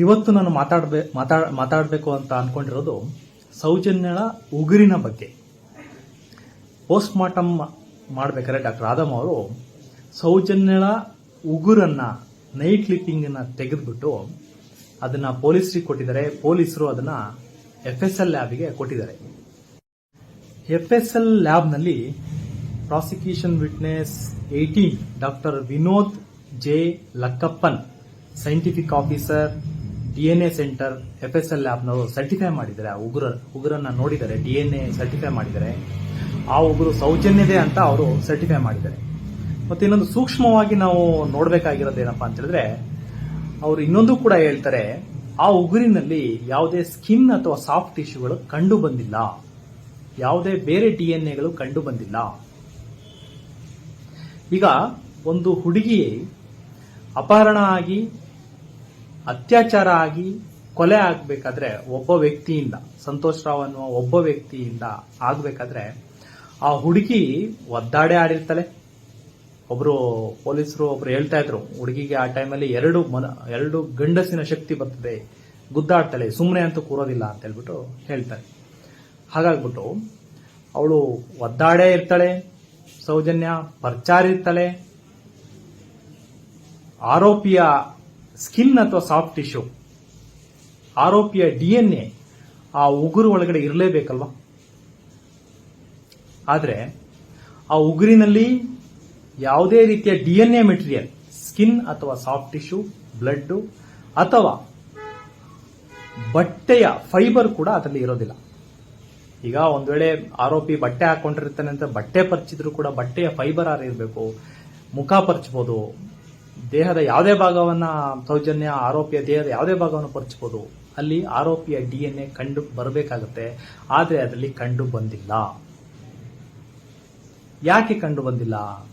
ಇವತ್ತು ನಾನು ಮಾತಾಡ್ಬೇ ಮಾತಾಡ ಮಾತಾಡಬೇಕು ಅಂತ ಅನ್ಕೊಂಡಿರೋದು ಸೌಜನ್ಯಳ ಉಗುರಿನ ಬಗ್ಗೆ. ಪೋಸ್ಟ್ ಮಾರ್ಟಮ್ ಮಾಡಬೇಕಾದ್ರೆ ಡಾಕ್ಟರ್ ಆದಮ್ ಅವರು, ಸೌಜನ್ಯಳ ಉಗುರನ್ನ ನೈಟ್ ಕ್ಲಿಪ್ಪಿಂಗನ್ನ ತೆಗೆದುಬಿಟ್ಟು ಅದನ್ನ ಪೊಲೀಸರಿಗೆ ಕೊಟ್ಟಿದ್ದಾರೆ. ಪೊಲೀಸರು ಅದನ್ನ ಎಫ್ ಎಸ್ ಎಲ್ ಲ್ಯಾಬ್ಗೆ ಕೊಟ್ಟಿದ್ದಾರೆ. F S L ಲ್ಯಾಬ್ನಲ್ಲಿ prosecution witness eighteen doctor Vinod J Lakkappan scientific officer DNA centre F S L ಲ್ಯಾಬ್ನವರು certify ಮಾಡಿದ್ದಾರೆ. ಆ ಉಗ್ರರು ಉಗ್ರನ್ನು ನೋಡಿದರೆ ಡಿ ಎನ್ ಎ ಸರ್ಟಿಫೈ ಮಾಡಿದ್ದಾರೆ. ಆ ಉಗುರು ಸೌಜನ್ಯದೇ ಅಂತ ಅವರು ಸರ್ಟಿಫೈ ಮಾಡಿದ್ದಾರೆ. ಮತ್ತೆ ಇನ್ನೊಂದು ಸೂಕ್ಷ್ಮವಾಗಿ ನಾವು ನೋಡಬೇಕಾಗಿರೋದು ಏನಪ್ಪಾ ಅಂತ ಹೇಳಿದ್ರೆ, ಅವರು ಇನ್ನೊಂದು ಕೂಡ ಹೇಳ್ತಾರೆ, ಆ ಉಗುರಿನಲ್ಲಿ ಯಾವುದೇ ಸ್ಕಿನ್ ಅಥವಾ ಸಾಫ್ಟ್ ಟಿಶ್ಯೂಗಳು ಕಂಡು ಬಂದಿಲ್ಲ. ಯಾವುದೇ ಬೇರೆ ಡಿ ಎನ್ ಎಗಳು ಕಂಡು ಬಂದಿಲ್ಲ. ಈಗ ಒಂದು ಹುಡುಗಿ ಅಪಹರಣ ಆಗಿ ಅತ್ಯಾಚಾರ ಆಗಿ ಕೊಲೆ ಆಗಬೇಕಾದ್ರೆ ಒಬ್ಬ ವ್ಯಕ್ತಿಯಿಂದ, ಸಂತೋಷ್ ರಾವ್ ಅನ್ನುವ ಒಬ್ಬ ವ್ಯಕ್ತಿಯಿಂದ ಆಗಬೇಕಾದ್ರೆ ಆ ಹುಡುಗಿ ಒದ್ದಾಡೆ ಆಡಿರ್ತಾಳೆ. ಒಬ್ರು ಪೊಲೀಸರು ಒಬ್ರು ಹೇಳ್ತಾ ಇದ್ರು, ಹುಡುಗಿಗೆ ಆ ಟೈಮಲ್ಲಿ ಎರಡು ಮನ, ಎರಡು ಗಂಡಸಿನ ಶಕ್ತಿ ಬರ್ತದೆ, ಗುದ್ದಾಡ್ತಾಳೆ ಸುಮ್ಮನೆ ಅಂತೂ ಕೂರೋದಿಲ್ಲ ಅಂತ ಹೇಳ್ಬಿಟ್ಟು ಹೇಳ್ತಾರೆ. ಹಾಗಾಗ್ಬಿಟ್ಟು ಅವಳು ಒದ್ದಾಡೇ ಇರ್ತಾಳೆ, ಸೌಜನ್ಯ ಪರ್ಚಾರಿರ್ತಾಳೆ ಆರೋಪಿಯ ಸ್ಕಿನ್ ಅಥವಾ ಸಾಫ್ಟ್ ಟಿಶ್ಯೂ, ಆರೋಪಿಯ ಡಿಎನ್ಎ ಆ ಉಗುರು ಒಳಗಡೆ ಇರಲೇಬೇಕಲ್ವಾ? ಆದರೆ ಆ ಉಗುರಿನಲ್ಲಿ ಯಾವುದೇ ರೀತಿಯ ಡಿಎನ್ಎ ಮೆಟೀರಿಯಲ್, ಸ್ಕಿನ್ ಅಥವಾ ಸಾಫ್ಟ್ ಟಿಶ್ಯೂ ಬ್ಲಡ್ ಅಥವಾ ಬಟ್ಟೆಯ ಫೈಬರ್ ಕೂಡ ಅದರಲ್ಲಿ ಇರೋದಿಲ್ಲ. ಈಗ ಒಂದು ವೇಳೆ ಆರೋಪಿ ಬಟ್ಟೆ ಹಾಕೊಂಡಿರ್ತಾನೆ ಅಂತ ಬಟ್ಟೆ ಪರ್ಚಿದ್ರು ಕೂಡ ಬಟ್ಟೆಯ ಫೈಬರ್ ಆರ್ ಇರಬೇಕು? ಮುಖ ಪರ್ಚ್ಬೋದು ದೇಹದ ಯಾವುದೇ ಭಾಗವನ್ನ ಸೌಜನ್ಯ, ಆರೋಪಿಯ, ದೇಹದ ಯಾವುದೇ ಭಾಗವನ್ನು ಪರಚಬಹುದು ಅಲ್ಲಿ ಆರೋಪಿಯ ಡಿ ಎನ್ ಎ ಕಂಡು ಬರಬೇಕಾಗುತ್ತೆ. ಆದರೆ ಅದರಲ್ಲಿ ಕಂಡು ಬಂದಿಲ್ಲ. ಯಾಕೆ ಕಂಡು ಬಂದಿಲ್ಲ?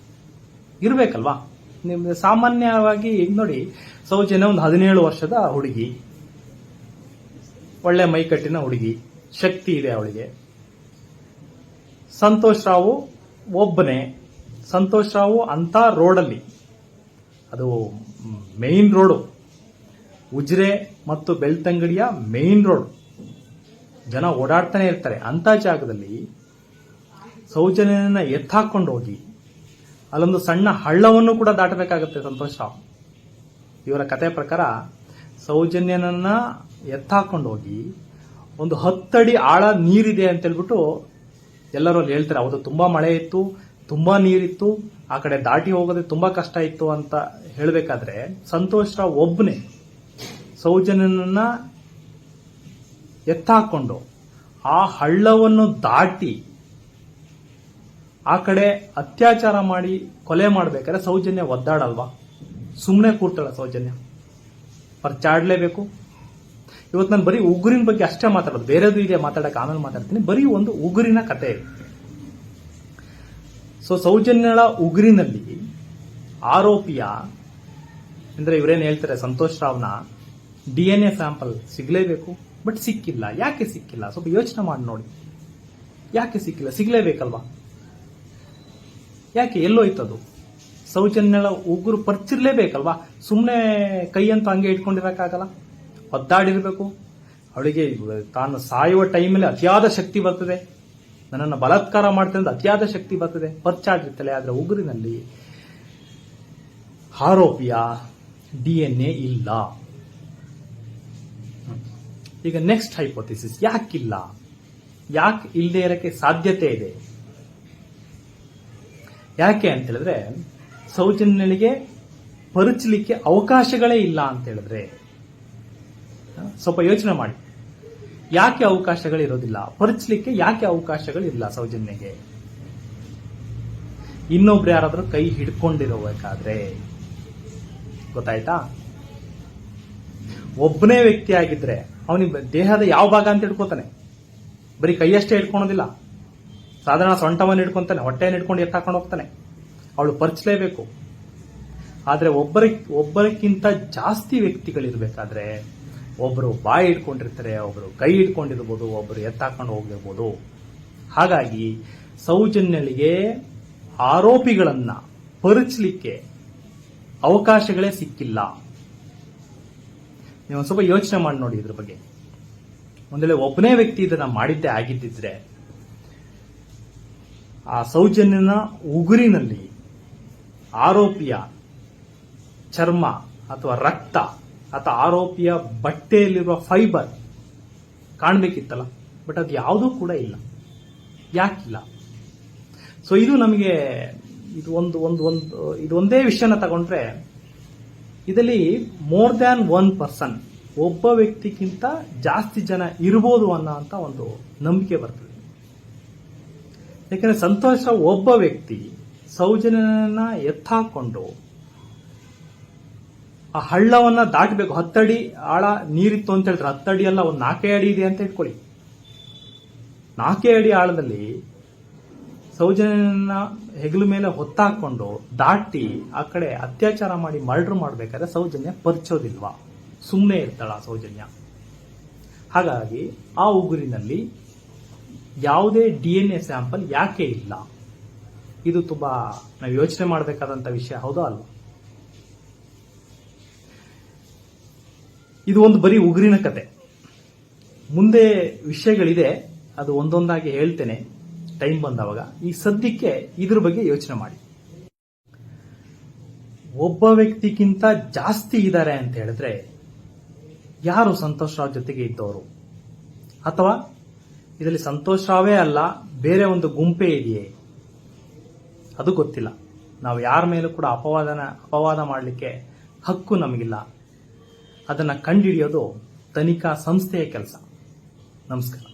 ಇರಬೇಕಲ್ವಾ? ನಿಮ್ಗೆ ಸಾಮಾನ್ಯವಾಗಿ ನೋಡಿ, ಸೌಜನ್ಯ ಒಂದು ಹದಿನೇಳು ವರ್ಷದ ಹುಡುಗಿ. ಒಳ್ಳೆ ಮೈಕಟ್ಟಿನ ಹುಡುಗಿ. ಶಕ್ತಿ ಇದೆ ಅವಳಿಗೆ. ಸಂತೋಷ್ ರಾವು ಒಬ್ಬನೇ. ಸಂತೋಷ್ ರಾವು ಅಂತ ರೋಡಲ್ಲಿ ಅದು ಮೇನ್ ರೋಡು ಉಜ್ರೆ ಮತ್ತು ಬೆಳ್ತಂಗಡಿಯ ಮೇಯ್ನ್ ರೋಡ್ ಜನ ಓಡಾಡ್ತಾನೆ ಇರ್ತಾರೆ. ಅಂತ ಜಾಗದಲ್ಲಿ ಸೌಜನ್ಯನ ಎತ್ತಾಕೊಂಡು ಹೋಗಿ, ಅಲ್ಲೊಂದು ಸಣ್ಣ ಹಳ್ಳವನ್ನು ಕೂಡ ದಾಟಬೇಕಾಗುತ್ತೆ ಸಂತೋಷ. ಇವರ ಕತೆ ಪ್ರಕಾರ ಸೌಜನ್ಯನನ್ನ ಎತ್ತಾಕೊಂಡು ಹೋಗಿ, ಒಂದು ಹತ್ತಡಿ ಆಳ ನೀರಿದೆ ಅಂತ ಹೇಳ್ಬಿಟ್ಟು ಎಲ್ಲರೂ ಅಲ್ಲಿ ಹೇಳ್ತಾರೆ, ಹೌದು, ತುಂಬಾ ಮಳೆ ಇತ್ತು. ತುಂಬಾ ನೀರಿತ್ತು, ಆ ಕಡೆ ದಾಟಿ ಹೋಗೋದೇ ತುಂಬಾ ಕಷ್ಟ ಇತ್ತು ಅಂತ ಹೇಳಬೇಕಾದ್ರೆ ಸಂತೋಷ ರಾವ್ ಒಬ್ಬನೇ ಸೌಜನ್ಯನನ್ನ ಎತ್ತಾಕೊಂಡು ಆ ಹಳ್ಳವನ್ನು ದಾಟಿ ಆ ಕಡೆ ಅತ್ಯಾಚಾರ ಮಾಡಿ ಕೊಲೆ ಮಾಡಬೇಕಾದ್ರೆ ಸೌಜನ್ಯ ಒದ್ದಾಡಲ್ವಾ? ಸುಮ್ಮನೆ ಕೂರ್ತಾಳ ಸೌಜನ್ಯ. ಪರ್ಚಾಡ್ಲೇಬೇಕು ಇವತ್ತು ನಾನು ಬರೀ ಉಗುರಿನ ಬಗ್ಗೆ ಅಷ್ಟೇ ಮಾತಾಡೋದು, ಬೇರೆದು ಇದೆ ಮಾತಾಡಕ್ಕೆ ಆಮೇಲೆ ಮಾತಾಡ್ತೀನಿ, ಬರೀ ಒಂದು ಉಗುರಿನ ಕತೆ. ಇದೆ ಸೊ ಸೌಜನ್ಯಳ ಉಗುರಿನಲ್ಲಿ ಆರೋಪಿಯ, ಅಂದ್ರೆ ಇವರೇನು ಹೇಳ್ತಾರೆ, ಸಂತೋಷ್ ರಾವ್ನ ಡಿ ಎನ್ ಎ ಸ್ಯಾಂಪಲ್ ಸಿಗ್ಲೇಬೇಕು ಬಟ್ ಸಿಕ್ಕಿಲ್ಲ. ಯಾಕೆ ಸಿಕ್ಕಿಲ್ಲ? ಸ್ವಲ್ಪ ಯೋಚನೆ ಮಾಡಿ ನೋಡಿ. ಯಾಕೆ ಸಿಕ್ಕಿಲ್ಲ? ಸಿಗ್ಲೇಬೇಕಲ್ವಾ? ಯಾಕೆ? ಎಲ್ಲೋಯ್ತದು? ಸೌಜನ್ಯಳ ಉಗುರು ಪರ್ಚಿರ್ಲೇಬೇಕಲ್ವಾ? ಸುಮ್ಮನೆ ಕೈ ಅಂತ ಹಂಗೆ ಇಟ್ಕೊಂಡಿರೋಕ್ಕಾಗಲ್ಲ? ಒದ್ದಾಡಿರ್ಬೇಕು. ಅವಳಿಗೆ ತಾನು ಸಾಯುವ ಟೈಮಲ್ಲಿ ಅತಿಯಾದ ಶಕ್ತಿ ಬರ್ತದೆ. ನನ್ನನ್ನು ಬಲಾತ್ಕಾರ ಮಾಡ್ತೇನೆ ಅಂತ ಅತಿಯಾದ ಶಕ್ತಿ ಬರ್ತದೆ. ಪರ್ಚಾಡಿರ್ತಲೇ ಆದರೆ ಉಗುರಿನಲ್ಲಿ ಆರೋಪಿಯ ಡಿ ಎನ್ ಎ ಇಲ್ಲ. ಈಗ ನೆಕ್ಸ್ಟ್ ಹೈಪೋಥಿಸಿಸ್, ಯಾಕಿಲ್ಲ? ಯಾಕೆ ಇಲ್ಲದೆ ಇರೋಕ್ಕೆ ಸಾಧ್ಯತೆ ಇದೆ? ಯಾಕೆ ಅಂತ ಹೇಳಿದ್ರೆ ಸೌಜನ್ಯಳಿಗೆ ಪರಿಚಲಿಕ್ಕೆ ಅವಕಾಶಗಳೇ ಇಲ್ಲ ಅಂತ ಹೇಳಿದ್ರೆ ಸ್ವಲ್ಪ ಯೋಚನೆ ಮಾಡಿ. ಯಾಕೆ ಅವಕಾಶಗಳಿರೋದಿಲ್ಲ? ಪರಿಚಲಿಕ್ಕೆ ಯಾಕೆ ಅವಕಾಶಗಳಿಲ್ಲ ಸೌಜನ್ಯಗೆ? ಇನ್ನೊಬ್ರು ಯಾರಾದರೂ ಕೈ ಹಿಡ್ಕೊಂಡಿರಬೇಕಾದ್ರೆ ಗೊತ್ತಾಯ್ತಾ? ಒಬ್ಬನೇ ವ್ಯಕ್ತಿ ಆಗಿದ್ರೆ ಅವನಿಗೆ ದೇಹದ ಯಾವ ಭಾಗ ಅಂತ ಹಿಡ್ಕೋತಾನೆ. ಬರೀ ಕೈಯಷ್ಟೇ ಹಿಡ್ಕೊಳೋದಿಲ್ಲ. ಸಾಧಾರಣ ಸೊಂಟವನ್ನು ಹಿಡ್ಕೊಂತಾನೆ, ಹೊಟ್ಟೆಯನ್ನು ಹಿಡ್ಕೊಂಡು ಎತ್ತಾಕೊಂಡು ಹೋಗ್ತಾನೆ. ಅವಳು ಪರ್ಚಲೇಬೇಕು. ಆದರೆ ಒಬ್ಬರ ಒಬ್ಬರಕ್ಕಿಂತ ಜಾಸ್ತಿ ವ್ಯಕ್ತಿಗಳಿರ್ಬೇಕಾದ್ರೆ ಒಬ್ಬರು ಬಾಯಿ ಇಟ್ಕೊಂಡಿರ್ತಾರೆ ಒಬ್ಬರು ಕೈ ಇಟ್ಕೊಂಡಿರ್ಬೋದು ಒಬ್ಬರು ಎತ್ತಾಕೊಂಡು ಹೋಗಿರ್ಬೋದು. ಹಾಗಾಗಿ ಸೌಜನ್ಯಳಿಗೆ ಆರೋಪಿಗಳನ್ನು ಪರಿಚಲಿಕ್ಕೆ ಅವಕಾಶಗಳೇ ಸಿಕ್ಕಿಲ್ಲ. ನೀವು ಸ್ವಲ್ಪ ಯೋಚನೆ ಮಾಡಿ ನೋಡಿ ಇದ್ರ ಬಗ್ಗೆ. ಒಂದ್ ವೇಳೆ ಒಬ್ಬನೇ ವ್ಯಕ್ತಿ ಇದನ್ನ ಮಾಡಿದ್ದೇ ಆಗಿದ್ದಿದ್ರೆ, ಆ ಸೌಜನ್ಯನ ಉಗುರಿನಲ್ಲಿ ಆರೋಪಿಯ ಚರ್ಮ ಅಥವಾ ರಕ್ತ ಅಥವಾ ಆರೋಪಿಯ ಬಟ್ಟೆಯಲ್ಲಿರುವ ಫೈಬರ್ ಕಾಣಬೇಕಿತ್ತಲ್ಲ, ಬಟ್ ಅದು ಯಾವುದೂ ಕೂಡ ಇಲ್ಲ. ಯಾಕಿಲ್ಲ? ಸೊ ಇದು ನಮಗೆ ಇದು ಒಂದು ಒಂದು ಒಂದು, ಇದು ಒಂದೇ ವಿಷಯನ ತಗೊಂಡ್ರೆ, ಇದರಲ್ಲಿ ಮೋರ್ ದ್ಯಾನ್ ಒನ್ ಪರ್ಸನ್ ಒಬ್ಬ ವ್ಯಕ್ತಿಗಿಂತ ಜಾಸ್ತಿ ಜನ ಇರ್ಬೋದು ಅನ್ನೋ ಅಂತ ಒಂದು ನಂಬಿಕೆ ಬರ್ತದೆ. ಯಾಕಂದ್ರೆ ಸಂತೋಷ ಒಬ್ಬ ವ್ಯಕ್ತಿ ಸೌಜನ್ಯನ ಎತ್ತಾಕೊಂಡು ಆ ಹಳ್ಳವನ್ನ ದಾಟಬೇಕು. ಹತ್ತಡಿ ಆಳ ನೀರಿತ್ತು ಅಂತ ಹೇಳಿದ್ರೆ ಹತ್ತಡಿ ಅಲ್ಲ, ಒಂದು ನಾಲ್ಕೇ ಅಡಿ ಇದೆ ಅಂತ ಇಟ್ಕೊಳ್ಳಿ. ನಾಲ್ಕೇ ಅಡಿ ಆಳದಲ್ಲಿ ಸೌಜನ್ಯನ ಹೆಗಲ ಮೇಲೆ ಹೊತ್ತಾಕೊಂಡು ದಾಟಿ ಆ ಕಡೆ ಅತ್ಯಾಚಾರ ಮಾಡಿ ಮರ್ಡರ್ ಮಾಡಬೇಕಾದ್ರೆ ಸೌಜನ್ಯ ಪರಿಚೋದಿಲ್ವಾ? ಸುಮ್ಮನೆ ಇರ್ತಾಳ ಸೌಜನ್ಯ. ಹಾಗಾಗಿ ಆ ಉಗುರಿನಲ್ಲಿ ಯಾವುದೇ ಡಿ ಎನ್ ಎ ಸ್ಯಾಂಪಲ್ ಯಾಕೆ ಇಲ್ಲ? ಇದು ತುಂಬಾ ನಾವು ಯೋಚನೆ ಮಾಡಬೇಕಾದಂತ ವಿಷಯ, ಹೌದಾ ಅಲ್ವಾ? ಇದು ಒಂದು ಬರೀ ಉಗುರಿನ ಕತೆ. ಮುಂದೆ ವಿಷಯಗಳಿದೆ, ಅದು ಒಂದೊಂದಾಗಿ ಹೇಳ್ತೇನೆ. ಟೈಮ್ ಬಂದವಾಗ. ಈ ಸದ್ಯಕ್ಕೆ ಇದ್ರ ಬಗ್ಗೆ ಯೋಚನೆ ಮಾಡಿ. ಒಬ್ಬ ವ್ಯಕ್ತಿಗಿಂತ ಜಾಸ್ತಿ ಇದ್ದಾರೆ ಅಂತ ಹೇಳಿದ್ರೆ, ಯಾರು ಸಂತೋಷ್ ರಾವ್ ಜೊತೆಗೆ ಇದ್ದವರು? ಅಥವಾ, ಇದರಲ್ಲಿ ಸಂತೋಷ್ ರಾವೇ ಅಲ್ಲ, ಬೇರೆ ಒಂದು ಗುಂಪೇ ಇದೆಯೇ? ಅದು ಗೊತ್ತಿಲ್ಲ. ನಾವು ಯಾರ ಮೇಲೂ ಕೂಡ ಅಪವಾದನ, ಅಪವಾದ ಮಾಡಲಿಕ್ಕೆ ಹಕ್ಕು ನಮಗಿಲ್ಲ. ಅದನ್ನು ಕಂಡುಹಿಡಿಯೋದು ತನಿಖಾ ಸಂಸ್ಥೆಯ ಕೆಲಸ. ನಮಸ್ಕಾರ.